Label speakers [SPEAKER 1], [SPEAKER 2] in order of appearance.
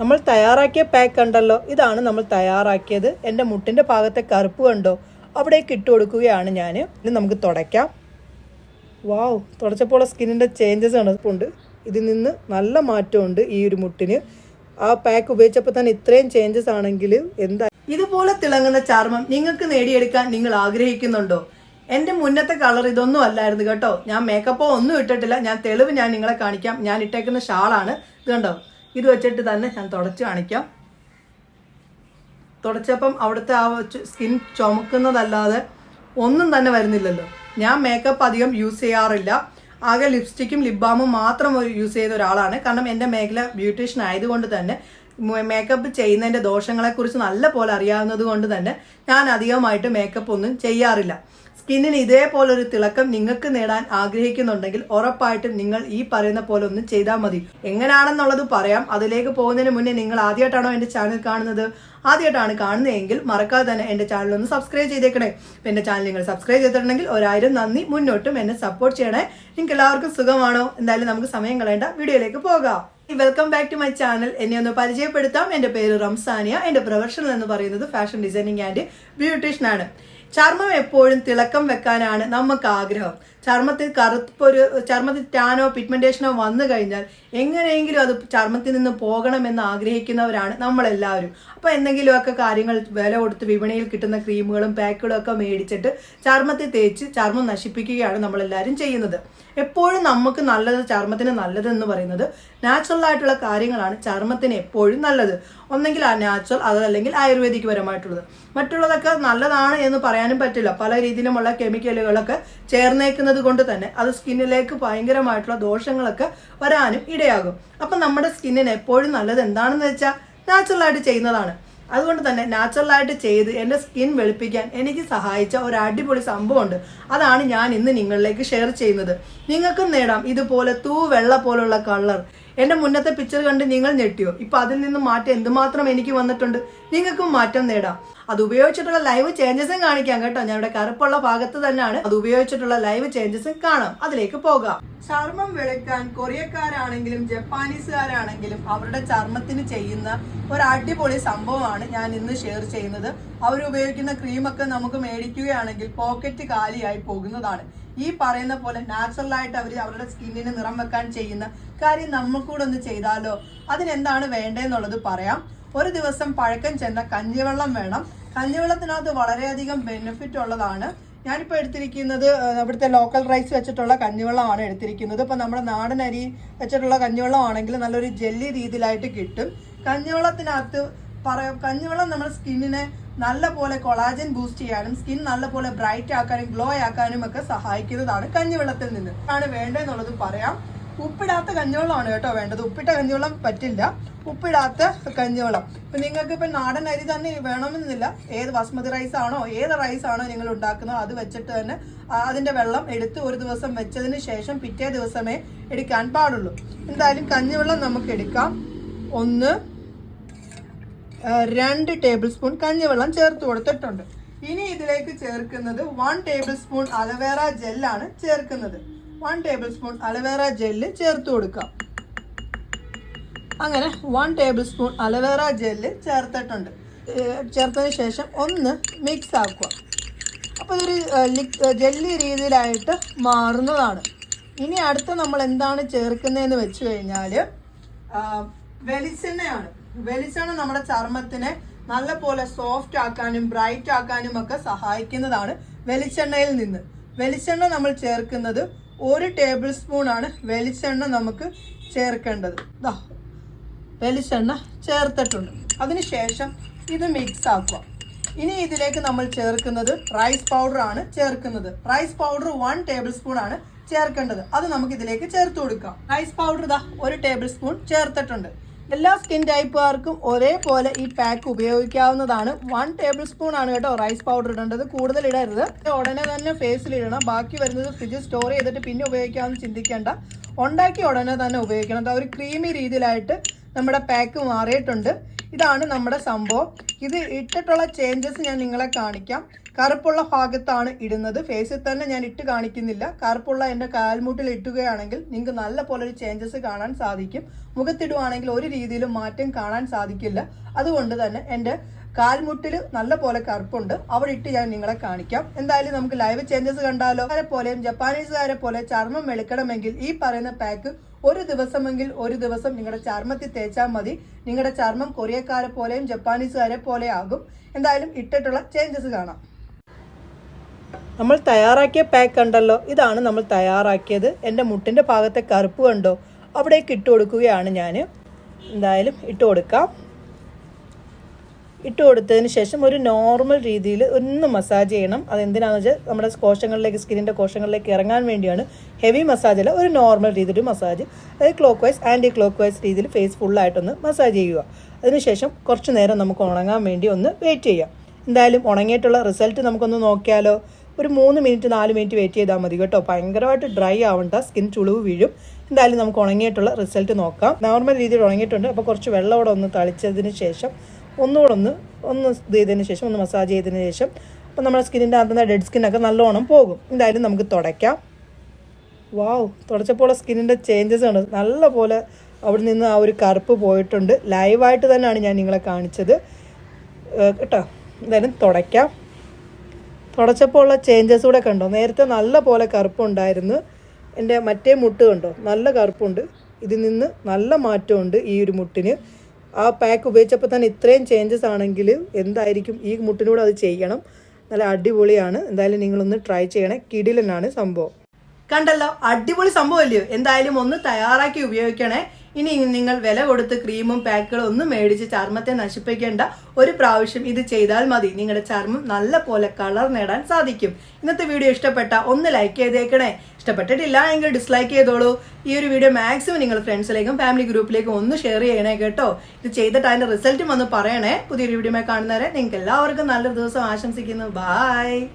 [SPEAKER 1] നമ്മൾ തയ്യാറാക്കിയ പാക്ക് കണ്ടല്ലോ ഇതാണ് നമ്മൾ തയ്യാറാക്കിയത്. എന്റെ മുട്ടിന്റെ ഭാഗത്തെ കറുപ്പ് കണ്ടോ? അവിടേക്ക് ഇട്ട് കൊടുക്കുകയാണ് ഞാൻ. ഇത് നമുക്ക് തുടയ്ക്കാം. വാവ് തുടച്ചപ്പോൾ സ്കിന്നിന്റെ ചേഞ്ചസ് കണക്കുണ്ട് ഇതിൽ നിന്ന് നല്ല മാറ്റമുണ്ട് ഈ ഒരു മുട്ടിന്. ആ പാക്ക് ഉപയോഗിച്ചപ്പോൾ തന്നെ ഇത്രയും ചേഞ്ചസ് ആണെങ്കിൽ എന്താ? ഇതുപോലെ തിളങ്ങുന്ന ചർമ്മം നിങ്ങൾക്ക് നേടിയെടുക്കാൻ നിങ്ങൾ ആഗ്രഹിക്കുന്നുണ്ടോ? എന്റെ മുന്നത്തെ കളർ ഇതൊന്നും അല്ലായിരുന്നു കേട്ടോ. ഞാൻ മേക്കപ്പോ ഒന്നും ഇട്ടിട്ടില്ല. ഞാൻ തെളിവ് ഞാൻ നിങ്ങളെ കാണിക്കാം. ഞാൻ ഇട്ടേക്കുന്ന ഷാളാണ്. ഇത് കണ്ടോ? ഇത് വെച്ചിട്ട് തന്നെ ഞാൻ തുടച്ച് കാണിക്കാം. തുടച്ചപ്പം അവിടുത്തെ ആ സ്കിൻ ചുമക്കുന്നതല്ലാതെ ഒന്നും തന്നെ വരുന്നില്ലല്ലോ. ഞാൻ മേക്കപ്പ് അധികം യൂസ് ചെയ്യാറില്ല. ആകെ ലിപ്സ്റ്റിക്കും ലിപ് ബാമും മാത്രം യൂസ് ചെയ്ത ഒരാളാണ്. കാരണം എന്റെ മേഖല ബ്യൂട്ടീഷ്യൻ ആയതുകൊണ്ട് തന്നെ മേക്കപ്പ് ചെയ്യുന്നതിന്റെ ദോഷങ്ങളെക്കുറിച്ച് നല്ല പോലെ അറിയാവുന്നത് കൊണ്ട് തന്നെ ഞാൻ അധികമായിട്ട് മേക്കപ്പ് ഒന്നും ചെയ്യാറില്ല. സ്കിന്നിന് ഇതേപോലെ ഒരു തിളക്കം നിങ്ങൾക്ക് നേടാൻ ആഗ്രഹിക്കുന്നുണ്ടെങ്കിൽ ഉറപ്പായിട്ടും നിങ്ങൾ ഈ പറയുന്ന പോലെ ഒന്ന് ചെയ്താൽ മതി. എങ്ങനെയാണെന്നുള്ളത് പറയാം. അതിലേക്ക് പോകുന്നതിന് മുന്നേ നിങ്ങൾ ആദ്യമായിട്ടാണോ എന്റെ ചാനൽ കാണുന്നത്? ആദ്യമായിട്ടാണ് കാണുന്നതെങ്കിൽ മറക്കാതെ തന്നെ എന്റെ ചാനൽ ഒന്ന് സബ്സ്ക്രൈബ് ചെയ്തേക്കണേ. എന്റെ ചാനൽ നിങ്ങൾ സബ്സ്ക്രൈബ് ചെയ്തിട്ടുണ്ടെങ്കിൽ ഒരായിരം നന്ദി. മുന്നോട്ടും എന്നെ സപ്പോർട്ട് ചെയ്യണേ. നിങ്ങൾക്ക് എല്ലാവർക്കും സുഖമാണോ? എന്തായാലും നമുക്ക് സമയം കളയേണ്ട വീഡിയോയിലേക്ക് പോകാം. Welcome back to my channel എന്നെ ഒന്ന് പരിചയപ്പെടുത്താം. എന്റെ പേര് റംസാനിയ. എന്റെ പ്രൊഫഷണൽ എന്ന് പറയുന്നത് ഫാഷൻ ഡിസൈനിങ് ആൻഡ് ബ്യൂട്ടീഷ്യൻ ആണ്. ചർമ്മം എപ്പോഴും തിളക്കം വെക്കാനാണ് നമുക്ക് ആഗ്രഹം. ചർമ്മത്തിൽ കറുപ്പൊരു ചർമ്മത്തിൽ ടാനോ പിഗ്മെന്റേഷനോ വന്നു കഴിഞ്ഞാൽ എങ്ങനെയെങ്കിലും അത് ചർമ്മത്തിൽ നിന്ന് പോകണമെന്ന് ആഗ്രഹിക്കുന്നവരാണ് നമ്മളെല്ലാവരും. അപ്പോൾ എന്തെങ്കിലുമൊക്കെ കാര്യങ്ങൾ വില കൊടുത്ത് വിപണിയിൽ കിട്ടുന്ന ക്രീമുകളും പാക്കുകളും ഒക്കെ മേടിച്ചിട്ട് ചർമ്മത്തെ തേച്ച് ചർമ്മം നശിപ്പിക്കുകയാണ് നമ്മളെല്ലാവരും ചെയ്യുന്നത്. എപ്പോഴും നമുക്ക് നല്ലത് ചർമ്മത്തിന് നല്ലത് എന്ന് പറയുന്നത് നാച്ചുറൽ ആയിട്ടുള്ള കാര്യങ്ങളാണ് ചർമ്മത്തിന് എപ്പോഴും നല്ലത്. ഒന്നെങ്കിൽ ആ നാച്ചുറൽ അതല്ലെങ്കിൽ ആയുർവേദിക് പരമായിട്ടുള്ളത്. മറ്റുള്ളതൊക്കെ നല്ലതാണ് എന്ന് പറയാനും പറ്റില്ല. പല രീതിയിലുമുള്ള കെമിക്കലുകളൊക്കെ ചേർന്നേക്കുന്നത് കൊണ്ട് തന്നെ അത് സ്കിന്നിലേക്ക് ഭയങ്കരമായിട്ടുള്ള ദോഷങ്ങളൊക്കെ വരാനും ഇടയാകും. അപ്പം നമ്മുടെ സ്കിന്നിന് എപ്പോഴും നല്ലത് എന്താണെന്ന് വെച്ചാൽ നാച്ചുറലായിട്ട് ചെയ്യുന്നതാണ്. അതുകൊണ്ട് തന്നെ നാച്ചുറലായിട്ട് ചെയ്ത് എന്റെ സ്കിൻ വെളുപ്പിക്കാൻ എനിക്ക് സഹായിച്ച ഒരു അടിപൊളി സംഭവമുണ്ട്. അതാണ് ഞാൻ ഇന്ന് നിങ്ങളിലേക്ക് ഷെയർ ചെയ്യുന്നത്. നിങ്ങൾക്കും നേടാം ഇതുപോലെ തൂ വെള്ള പോലുള്ള കളർ. എന്റെ മുന്നത്തെ പിക്ചർ കണ്ട് നിങ്ങൾ ഞെട്ടിയോ? ഇപ്പൊ അതിൽ നിന്ന് മാറ്റം എന്തുമാത്രം എനിക്ക് വന്നിട്ടുണ്ട്? നിങ്ങൾക്കും മാറ്റം നേടാം. അത് ഉപയോഗിച്ചിട്ടുള്ള ലൈവ് ചേഞ്ചസും കാണിക്കാം കേട്ടോ. ഞാൻ ഇവിടെ കറുപ്പുള്ള ഭാഗത്ത് തന്നെയാണ്. അത് ഉപയോഗിച്ചിട്ടുള്ള ലൈവ് ചേഞ്ചസും കാണാം. അതിലേക്ക് പോകാം. ചർമ്മം വെളുക്കാൻ കൊറിയക്കാരാണെങ്കിലും ജപ്പാനീസുകാരാണെങ്കിലും അവരുടെ ചർമ്മത്തിന് ചെയ്യുന്ന ഒരു അടിപൊളി സംഭവമാണ് ഞാൻ ഇന്ന് ഷെയർ ചെയ്യുന്നത്. അവരുപയോഗിക്കുന്ന ക്രീമൊക്കെ നമുക്ക് മേടിക്കുകയാണെങ്കിൽ പോക്കറ്റ് കാലിയായി പോകുന്നതാണ്. ഈ പറയുന്ന പോലെ നാച്ചുറൽ ആയിട്ട് അവർ അവരുടെ സ്കിന്നിന് നിറം വെക്കാൻ ചെയ്യുന്ന കാര്യം നമ്മൾക്കൂടെ ഒന്ന് ചെയ്താലോ? അതിനെന്താണ് വേണ്ടതെന്നുള്ളത് പറയാം. ഒരു ദിവസം പഴക്കം ചെന്ന കഞ്ഞിവെള്ളം വേണം. കഞ്ഞിവെള്ളത്തിനകത്ത് വളരെയധികം ബെനിഫിറ്റ് ഉള്ളതാണ്. ഞാനിപ്പോൾ എടുത്തിരിക്കുന്നത് ഇവിടുത്തെ ലോക്കൽ റൈസ് വെച്ചിട്ടുള്ള കഞ്ഞിവെള്ളമാണ് എടുത്തിരിക്കുന്നത്. ഇപ്പം നമ്മുടെ നാടൻ അരി വെച്ചിട്ടുള്ള കഞ്ഞിവെള്ളമാണെങ്കിൽ നല്ലൊരു ജെല്ലി രീതിയിലായിട്ട് കിട്ടും. കഞ്ഞിവെള്ളത്തിനകത്ത് പറ കഞ്ഞിവെള്ളം നമ്മുടെ സ്കിന്നിനെ നല്ല പോലെ കൊളാജൻ ബൂസ്റ്റ് ചെയ്യാനും സ്കിൻ നല്ല പോലെ ബ്രൈറ്റ് ആക്കാനും ഗ്ലോ ആക്കാനും ഒക്കെ സഹായിക്കുന്നതാണ് കഞ്ഞിവെള്ളത്തിൽ നിന്ന്. ആണ് വേണ്ടതെന്നുള്ളത് പറയാം. ഉപ്പിടാത്ത കഞ്ഞിവെള്ളമാണ് കേട്ടോ വേണ്ടത്. ഉപ്പിട്ട കഞ്ഞിവെള്ളം പറ്റില്ല. ഉപ്പിടാത്ത കഞ്ഞിവെള്ളം. ഇപ്പൊ നിങ്ങൾക്ക് ഇപ്പൊ നാടൻ അരി തന്നെ വേണമെന്നില്ല. ഏത് ബസ്മതി റൈസ് ആണോ ഏത് റൈസ് ആണോ നിങ്ങൾ ഉണ്ടാക്കുന്നത് അത് വെച്ചിട്ട് തന്നെ അതിന്റെ വെള്ളം എടുത്ത് ഒരു ദിവസം വെച്ചതിന് ശേഷം പിറ്റേ ദിവസമേ എടുക്കാൻ പാടുള്ളൂ. എന്തായാലും കഞ്ഞിവെള്ളം നമുക്ക് എടുക്കാം. ഒന്ന് രണ്ട് ടേബിൾ സ്പൂൺ കഞ്ഞിവെള്ളം ചേർത്ത് കൊടുത്തിട്ടുണ്ട്. ഇനി ഇതിലേക്ക് ചേർക്കുന്നത് വൺ ടേബിൾ സ്പൂൺ അലവേറ ജെല്ലാണ് ചേർക്കുന്നത്. One tablespoon aloe vera gel ചേർത്ത് കൊടുക്കാം. അങ്ങനെ one tablespoon aloe vera gel ചേർത്തിട്ടുണ്ട്. ചേർത്തതിന് ശേഷം ഒന്ന് മിക്സ് ആക്കുക. അപ്പോൾ ഇതൊരു ജെല്ലി രീതിയിലായിട്ട് മാറുന്നതാണ്. ഇനി അടുത്ത നമ്മൾ എന്താണ് ചേർക്കുന്നതെന്ന് വെച്ച് കഴിഞ്ഞാൽ വെളിച്ചെണ്ണയാണ്. വെളിച്ചെണ്ണ നമ്മുടെ ചർമ്മത്തിനെ നല്ലപോലെ സോഫ്റ്റ് ആക്കാനും ബ്രൈറ്റ് ആക്കാനും ഒക്കെ സഹായിക്കുന്നതാണ് വെളിച്ചെണ്ണയിൽ നിന്ന്. വെളിച്ചെണ്ണ നമ്മൾ ചേർക്കുന്നത് ഒരു ടേബിൾ സ്പൂൺ ആണ് വെളിച്ചെണ്ണ നമുക്ക് ചേർക്കേണ്ടത്. ഇതാ വെളിച്ചെണ്ണ ചേർത്തിട്ടുണ്ട്. അതിനുശേഷം ഇത് മിക്സ് ആക്കുക. ഇനി ഇതിലേക്ക് നമ്മൾ ചേർക്കുന്നത് റൈസ് പൗഡർ ആണ് ചേർക്കുന്നത്. Rice powder one tablespoon ആണ് ചേർക്കേണ്ടത്. അത് നമുക്ക് ഇതിലേക്ക് ചേർത്ത് കൊടുക്കാം. റൈസ് പൗഡർ ഇതാ ഒരു ടേബിൾ സ്പൂൺ ചേർത്തിട്ടുണ്ട്. എല്ലാ സ്കിൻ ടൈപ്പുകാർക്കും ഒരേപോലെ ഈ പാക്ക് ഉപയോഗിക്കാവുന്നതാണ്. വൺ ടേബിൾ സ്പൂൺ ആണ് കേട്ടോ റൈസ് പൗഡർ ഇടേണ്ടത്. കൂടുതൽ ഇടരുത്. ഉടനെ തന്നെ ഫേസിൽ ഇടണം. ബാക്കി വരുന്നത് ഫ്രിഡ്ജിൽ സ്റ്റോർ ചെയ്തിട്ട് പിന്നെ ഉപയോഗിക്കാമെന്ന് ചിന്തിക്കേണ്ട. ഉണ്ടാക്കി ഉടനെ തന്നെ ഉപയോഗിക്കണം. ഒരു ക്രീമി രീതിയിലായിട്ട് നമ്മുടെ പാക്ക് മാറിയിട്ടുണ്ട്. ഇതാണ് നമ്മുടെ സംഭവം. ഇത് ഇട്ടിട്ടുള്ള ചേഞ്ചസ് ഞാൻ നിങ്ങളെ കാണിക്കാം. കറുപ്പുള്ള ഭാഗത്താണ് ഇടുന്നത്. ഫേസിൽ തന്നെ ഞാൻ ഇട്ട് കാണിക്കുന്നില്ല. കറുപ്പുള്ള എന്റെ കാൽമുട്ടിൽ ഇട്ടുകയാണെങ്കിൽ നിങ്ങൾക്ക് നല്ല പോലെ ഒരു ചേഞ്ചസ് കാണാൻ സാധിക്കും. മുഖത്തിടുവാണെങ്കിൽ ഒരു രീതിയിലും മാറ്റം കാണാൻ സാധിക്കില്ല. അതുകൊണ്ട് തന്നെ എന്റെ കാൽമുട്ടിൽ നല്ല പോലെ കറുപ്പുണ്ട്. അവിടെ ഇട്ട് ഞാൻ നിങ്ങളെ കാണിക്കാം. എന്തായാലും നമുക്ക് ലൈവ് ചേഞ്ചസ് കണ്ടാലോ? അവരെ പോലെയും ജപ്പാനീസുകാരെ പോലെ ചർമ്മം വെളുക്കണമെങ്കിൽ ഈ പറയുന്ന പാക്ക് ഒരു ദിവസമെങ്കിൽ ഒരു ദിവസം നിങ്ങളുടെ ചർമ്മത്തിൽ തേച്ചാൽ മതി. നിങ്ങളുടെ ചർമ്മം കൊറിയക്കാരെ പോലെയും ജപ്പാനീസുകാരെ പോലെ ആകും. എന്തായാലും ഇട്ടിട്ടുള്ള ചേഞ്ചസ് കാണാം. നമ്മൾ തയ്യാറാക്കിയ പാക്ക് കണ്ടല്ലോ ഇതാണ് നമ്മൾ തയ്യാറാക്കിയത്. എന്റെ മുട്ടിന്റെ ഭാഗത്തെ കറുപ്പ് കണ്ടോ? അവിടേക്ക് ഇട്ട് കൊടുക്കുകയാണ് ഞാൻ. എന്തായാലും ഇട്ട് കൊടുക്കാം. ഇട്ട് കൊടുത്തതിന് ശേഷം ഒരു നോർമൽ രീതിയിൽ ഒന്ന് മസാജ് ചെയ്യണം. അതെന്തിനാണെന്ന് വെച്ചാൽ നമ്മുടെ കോശങ്ങളിലേക്ക് സ്കിന്നിന്റെ കോശങ്ങളിലേക്ക് ഇറങ്ങാൻ വേണ്ടിയാണ് ഹെവി മസാജ് അല്ല ഒരു നോർമൽ രീതിയിൽ മസാജ് അതായത് clockwise anticlockwise രീതിയിൽ ഫേസ് ഫുള്ളായിട്ടൊന്ന് മസാജ് ചെയ്യുക അതിനുശേഷം കുറച്ച് നേരം നമുക്ക് ഉണങ്ങാൻ വേണ്ടി ഒന്ന് വെയിറ്റ് ചെയ്യാം. എന്തായാലും ഉണങ്ങിയിട്ടുള്ള റിസൾട്ട് നമുക്കൊന്ന് നോക്കിയാലോ? ഒരു മൂന്ന് മിനിറ്റ് നാല് മിനിറ്റ് വെയിറ്റ് ചെയ്താൽ മതി കേട്ടോ. ഭയങ്കരമായിട്ട് ഡ്രൈ ആവണ്ട സ്കിൻ ചുളിവ് വീഴും. എന്തായാലും നമുക്ക് ഉണങ്ങിയിട്ടുള്ള റിസൾട്ട് നോക്കാം. നോർമൽ രീതിയിൽ ഉണങ്ങിയിട്ടുണ്ട്. അപ്പോൾ കുറച്ച് വെള്ളം കൂടെ ഒന്ന് തളിച്ചതിന് ശേഷം ഒന്നുകൂടെ ഒന്ന് ഒന്ന് ഇത് ചെയ്തതിന് ശേഷം ഒന്ന് മസാജ് ചെയ്തതിന് ശേഷം അപ്പോൾ നമ്മുടെ സ്കിന്നിന്റെ അകത്തുനിന്ന് ഡെഡ് സ്കിന്നൊക്കെ നല്ലോണം പോകും. എന്തായാലും നമുക്ക് തുടയ്ക്കാം. വാവ് തുടച്ചപ്പോൾ സ്കിന്നിന്റെ ചേഞ്ചസ് ആണ്. നല്ല പോലെ അവിടെ നിന്ന് ആ ഒരു കറുപ്പ് പോയിട്ടുണ്ട്. ലൈവായിട്ട് തന്നെയാണ് ഞാൻ നിങ്ങളെ കാണിച്ചത്. കേട്ടോ. എന്തായാലും തുടയ്ക്കാം. തുടച്ചപ്പോൾ ഉള്ള ചേഞ്ചസ് കൂടെ കണ്ടോ? നേരത്തെ നല്ല പോലെ കറുപ്പുണ്ടായിരുന്നു. എന്റെ മറ്റേ മുട്ട് കണ്ടോ? നല്ല കറുപ്പുണ്ട്. ഇതിൽ നിന്ന് നല്ല മാറ്റമുണ്ട് ഈ ഒരു മുട്ടിന്. ആ പാക്ക് ഉപയോഗിച്ചപ്പോൾ തന്നെ ഇത്രയും ചേഞ്ചസ് ആണെങ്കിൽ എന്തായിരിക്കും ഈ മുട്ടിനൂടെ അത് ചെയ്യണം? നല്ല അടിപൊളിയാണ്. എന്തായാലും നിങ്ങളൊന്ന് ട്രൈ ചെയ്യണേ. കിടിലനാണ് സംഭവം. കണ്ടല്ലോ? അടിപൊളി സംഭവമല്ലയോ എന്തായാലും ഒന്ന് തയ്യാറാക്കി ഉപയോഗിക്കണേ. ഇനി നിങ്ങൾ വില കൊടുത്ത് ക്രീമും പാക്കുകളും ഒന്നും മേടിച്ച് ചർമ്മത്തെ നശിപ്പിക്കേണ്ട ഒരു പ്രാവശ്യം ഇത് ചെയ്താൽ മതി. നിങ്ങളുടെ ചർമ്മം നല്ല പോലെ കളർ നേടാൻ സാധിക്കും. ഇന്നത്തെ വീഡിയോ ഇഷ്ടപ്പെട്ട ഒന്ന് ലൈക്ക് ചെയ്തേക്കണേ. ഇഷ്ടപ്പെട്ടിട്ടില്ല എങ്കിൽ ഡിസ്ലൈക്ക് ചെയ്തോളൂ. ഈ ഒരു വീഡിയോ മാക്സിമം നിങ്ങൾ ഫ്രണ്ട്സിലേക്കും ഫാമിലി ഗ്രൂപ്പിലേക്കും ഒന്ന് ഷെയർ ചെയ്യണേ കേട്ടോ. ഇത് ചെയ്തിട്ട് അതിന്റെ റിസൾട്ടും ഒന്ന് പറയണേ. പുതിയൊരു വീഡിയോ കാണുന്നവരെ നിങ്ങൾക്ക് എല്ലാവർക്കും നല്ലൊരു ദിവസം ആശംസിക്കുന്നു. ബൈ